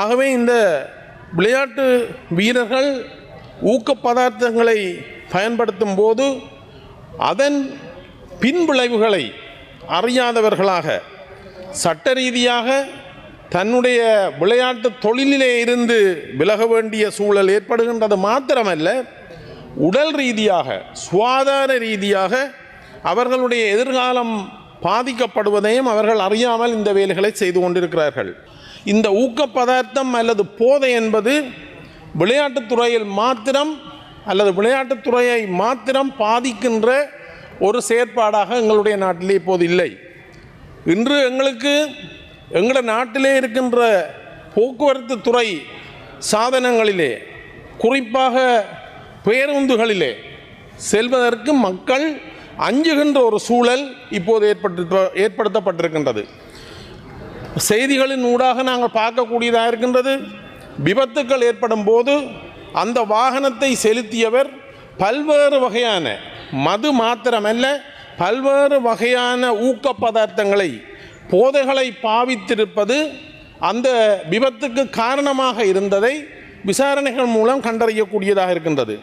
ஆகவே இந்த விளையாட்டு வீரர்கள் ஊக்க பதார்த்தங்களை பயன்படுத்தும் போது அதன் பின்விளைவுகளை அறியாதவர்களாக சட்ட ரீதியாக தன்னுடைய விளையாட்டு தொழிலிலே இருந்து விலக வேண்டிய சூழல் ஏற்படுகின்றது மாத்திரமல்ல உடல் ரீதியாக சுகாதார ரீதியாக அவர்களுடைய எதிர்காலம் பாதிக்கப்படுவதையும் அவர்கள் அறியாமல் இந்த வேலைகளை செய்து கொண்டிருக்கிறார்கள். இந்த ஊக்க பதார்த்தம் அல்லது போதை என்பது விளையாட்டுத்துறையில் மாத்திரம் அல்லது விளையாட்டுத்துறையை மாத்திரம் பாதிக்கின்ற ஒரு செயற்பாடாக எங்களுடைய நாட்டிலே இப்போது இல்லை. இன்று எங்களுக்கு எங்களோட நாட்டிலே இருக்கின்ற போக்குவரத்து துறை சாதனங்களிலே குறிப்பாக பேருந்துகளிலே செல்வதற்கு மக்கள் அஞ்சுகின்ற ஒரு சூழல் இப்போது ஏற்பட்டு ஏற்படுத்தப்பட்டிருக்கின்றது. செய்திகளின் ஊடாக நாங்கள் பார்க்கக்கூடியதாக இருக்கின்றது. விபத்துக்கள் ஏற்படும் போது அந்த வாகனத்தை செலுத்தியவர் பல்வேறு வகையான மது மாத்திரமல்ல பல்வேறு வகையான ஊக்க பதார்த்தங்களை போதைகளை பாவித்திருப்பது அந்த விபத்துக்கு காரணமாக இருந்ததை விசாரணைகள் மூலம் கண்டறியக்கூடியதாக இருக்கின்றது.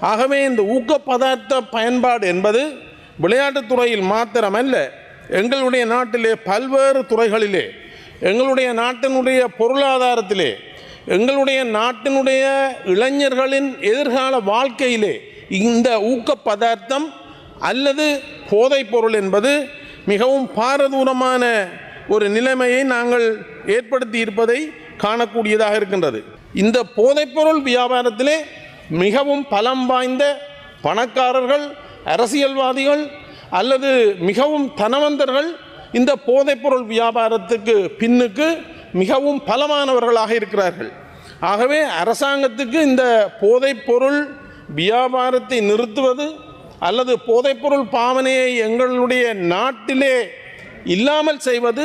ஆகவே இந்த ஊக்க பதார்த்த பயன்பாடு என்பது விளையாட்டுத்துறையில் மாத்திரமல்ல எங்களுடைய நாட்டிலே பல்வேறு துறைகளிலே எங்களுடைய நாட்டினுடைய பொருளாதாரத்திலே எங்களுடைய நாட்டினுடைய இளைஞர்களின் எதிர்கால வாழ்க்கையிலே இந்த ஊக்க பதார்த்தம் அல்லது போதைப் பொருள் என்பது மிகவும் பாரதூரமான ஒரு நிலைமையை நாங்கள் ஏற்படுத்தி இருப்பதை காணக்கூடியதாக இருக்கின்றது. இந்த போதைப்பொருள் வியாபாரத்திலே மிகவும் பலம் வாய்ந்த பணக்காரர்கள் அரசியல்வாதிகள் அல்லது மிகவும் தனவந்தர்கள் இந்த போதைப்பொருள் வியாபாரத்துக்கு பின்னுக்கு மிகவும் பலமானவர்களாக இருக்கிறார்கள். ஆகவே அரசாங்கத்துக்கு இந்த போதைப்பொருள் வியாபாரத்தை நிறுத்துவது அல்லது போதைப்பொருள் பாவனையை எங்களுடைய நாட்டிலே இல்லாமல் செய்வது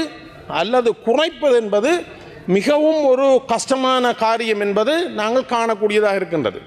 அல்லது குறைப்பது என்பது மிகவும் ஒரு கஷ்டமான காரியம் என்பது நாங்கள் காணக்கூடியதாக இருக்கின்றது.